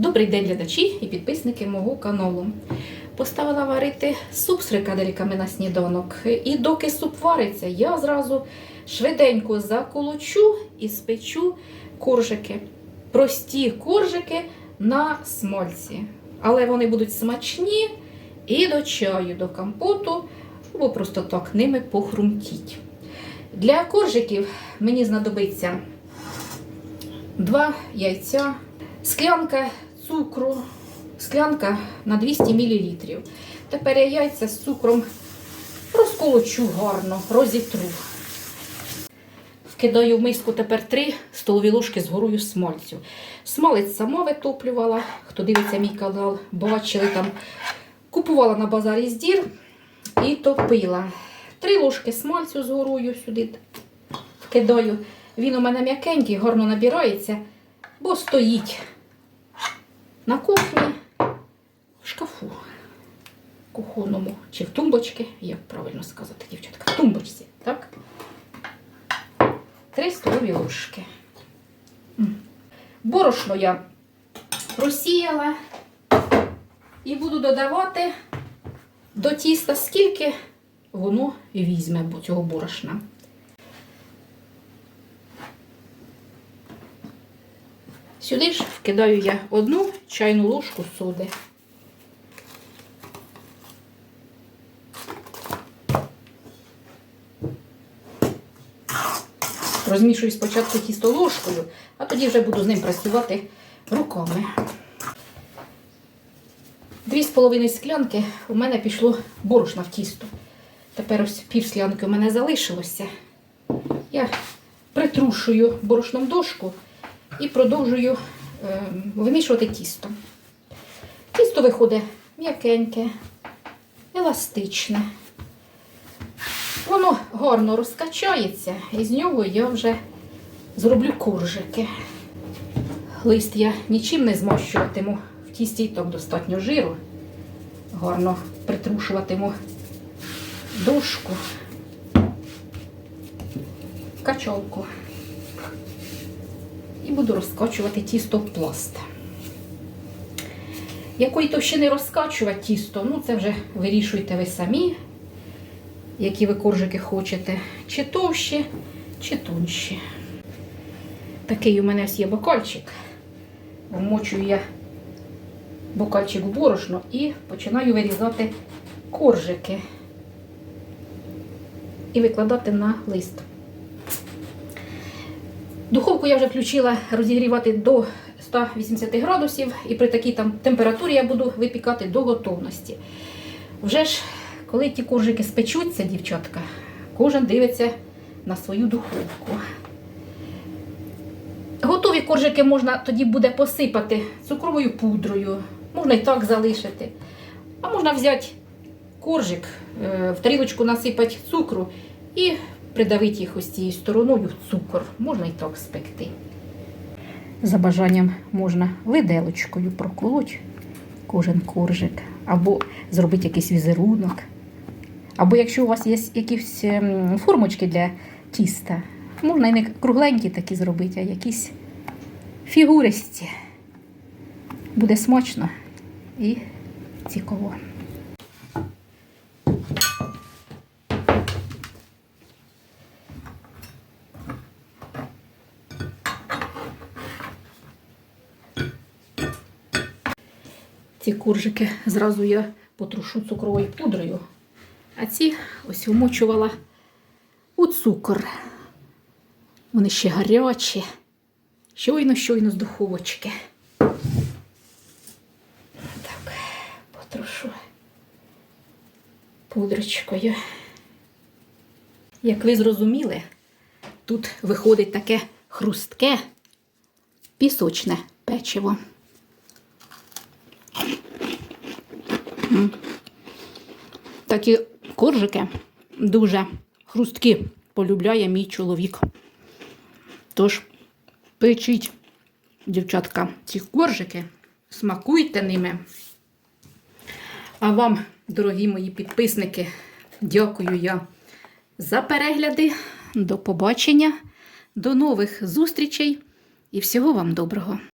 Добрий день, глядачі і підписники мого каналу. Поставила варити суп з фрикадельками на сніданок. І доки суп вариться, я зразу швиденько заколочу і спечу коржики. Прості коржики на смольці. Але вони будуть смачні і до чаю, до компоту, або просто так ними похрумтіть. Для коржиків мені знадобиться два яйця, склянка цукру, склянка на 200 мл. Тепер я яйця з цукром розколочу гарно, розітру. Вкидаю в миску тепер 3 столові ложки з горою смальцю. Смалець сама витоплювала. Хто дивиться мій канал, бачили там, купувала на базарі здір і топила. Три ложки смальцю з горою сюди вкидаю. Він у мене м'якенький, гарно набирається, бо стоїть на кухні в шкафу кухонному чи в тумбочці, як правильно сказати, дівчатка, в тумбочці, так? Три столові ложки. Борошно я просіяла і буду додавати до тіста, скільки воно візьме цього борошна. Сюди ж вкидаю я одну чайну ложку соди. Розмішую спочатку тісто ложкою, а тоді вже буду з ним працювати руками. Дві з половиною склянки у мене пішло борошна в тісто. Тепер ось пів склянки у мене залишилося. Я притрушую борошном дошку і продовжую е, вимішувати тісто. Тісто виходить м'якеньке, еластичне. Воно гарно розкачається, і з нього я вже зроблю коржики. Лист я нічим не змащуватиму. В тісті так достатньо жиру. Гарно притрушуватиму дошку, качалку. І буду розкачувати тісто в пласт. Якої товщини розкачувати тісто, ну це вже вирішуйте ви самі, які ви коржики хочете, чи товщі, чи тонші. Такий у мене є бокальчик. Вмочую я бокальчик в борошно і починаю вирізати коржики і викладати на лист. Духовку я вже включила розігрівати до 180 градусів, і при такій там температурі я буду випікати до готовності. Вже ж, коли ті коржики спечуться, дівчатка, кожен дивиться на свою духовку. Готові коржики можна тоді буде посипати цукровою пудрою, можна і так залишити. А можна взяти коржик, е, в тарілочку насипати цукру і придавити їх ось цією стороною в цукор. Можна і так спекти. За бажанням можна виделочкою проколоть кожен коржик, або зробити якийсь візерунок. Або якщо у вас є якісь ем, формочки для тіста, можна і не кругленькі такі зробити, а якісь фігуристі. Буде смачно і цікаво. Ці коржики зразу я потрушу цукровою пудрою, а ці ось вмочувала у цукор. Вони ще гарячі, щойно-щойно з духовочки. Так, потрушу пудрочкою. Як ви зрозуміли, тут виходить таке хрустке пісочне печиво. Такі коржики дуже хрусткі полюбляє мій чоловік. Тож печіть, дівчатка, ці коржики, смакуйте ними. А вам, дорогі мої підписники, дякую я за перегляди. До побачення, до нових зустрічей і всього вам доброго!